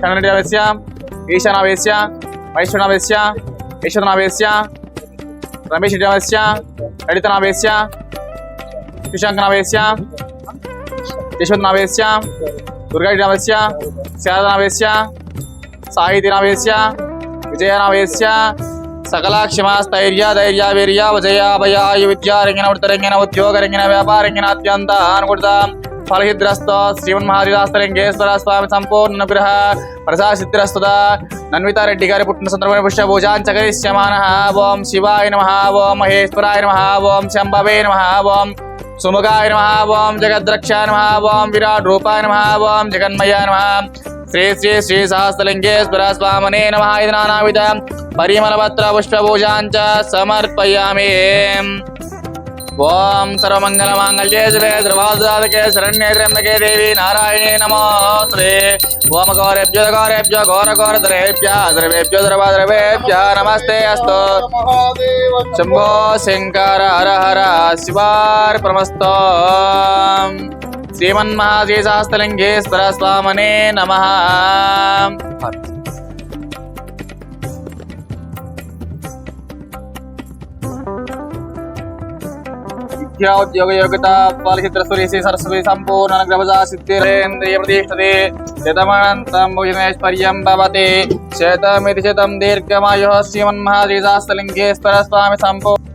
నామధేశ్యాం మౌనిక నామధేశ్య నిహార్ కన్నడ వేశ్య ఈశాన వేశ్య వైశ్వన వేశ్య యశ్వన వేశ్య రమేష్ రెడ్డి వేశ్య లలిత వేశ్య శశాంక వేశ్య యశ్వంత్ వేశ్య దుర్గారెడ్డి వేశ్య శారద వేశ్య సాహితీ వేశ్య విజయ వేశ్య సకల క్షమాస్థైర్య ధైర్య వీర్య విజయ భయ విద్యారంగిన వృత్తరంగిన ఉద్యోగరంగిన వ్యాపారంగిన అత్యంత అనుకుంటాం అనుకూలత ఫలహిద్రస్త శ్రీమన్మహాదిదాస్తలింగేశ్వర స్వామి సంపూర్ణ అనుగ్రహ ప్రసాసిద్రస్తుత నన్వితారెడ్డి గారి పుట్టిన సందర్భమైన పుష్ప పూజాన్ చకరిష్యమాన ఓం శివాయ నమ ఓం మహేశ్వరాయ నమ ఓం శంభవే నమ ఓం సుముఖాయ నమ ఓం జగద్రక్షాయ నమ ఓం విరాట్ రూపాయ నమ ఓం జగన్మయాయ నమ శ్రీ శ్రీ శ్రీ సహస్రలింగేశ్వర స్వామనే నమ ఇది నానావిధ పరిమళపత్ర పుష్పభూజాంచ సమర్పయామి ఓం సర్వమంగళ మాంగళ్యే శివే ధ్రువాదుకే శరణ్యే త్ర్యంబకే దేవి నారాయణే నమోస్తే ఓం గౌరేభ్యో గౌరేభ్యో ఘోర ఘోర ద్రవేభ్య ద్రవేభ్యో ద్రవద్రవేభ్య నమస్తే అస్తు. శంభో శంకర హర హర శివార్పణమస్తో. శ్రీమన్మహాశ్రీశాస్త్రలింగేశ్వర స్వామనే నమ. విద్యా ఉద్యోగ యోగ్యత ఫలచిత్ర సురేసి సరస్వతి సంపూర్ణ అనుగ్రహజా సిద్ధిరేంద్రియ ప్రతిష్టతే శతమనంతం భుజనేశ్వర్యం భవతి శతమితి శతం దీర్ఘమాయు శ్రీమన్మహాశ్రీశాస్త్రలింగేశ్వర స్వామి సంపూర్ణ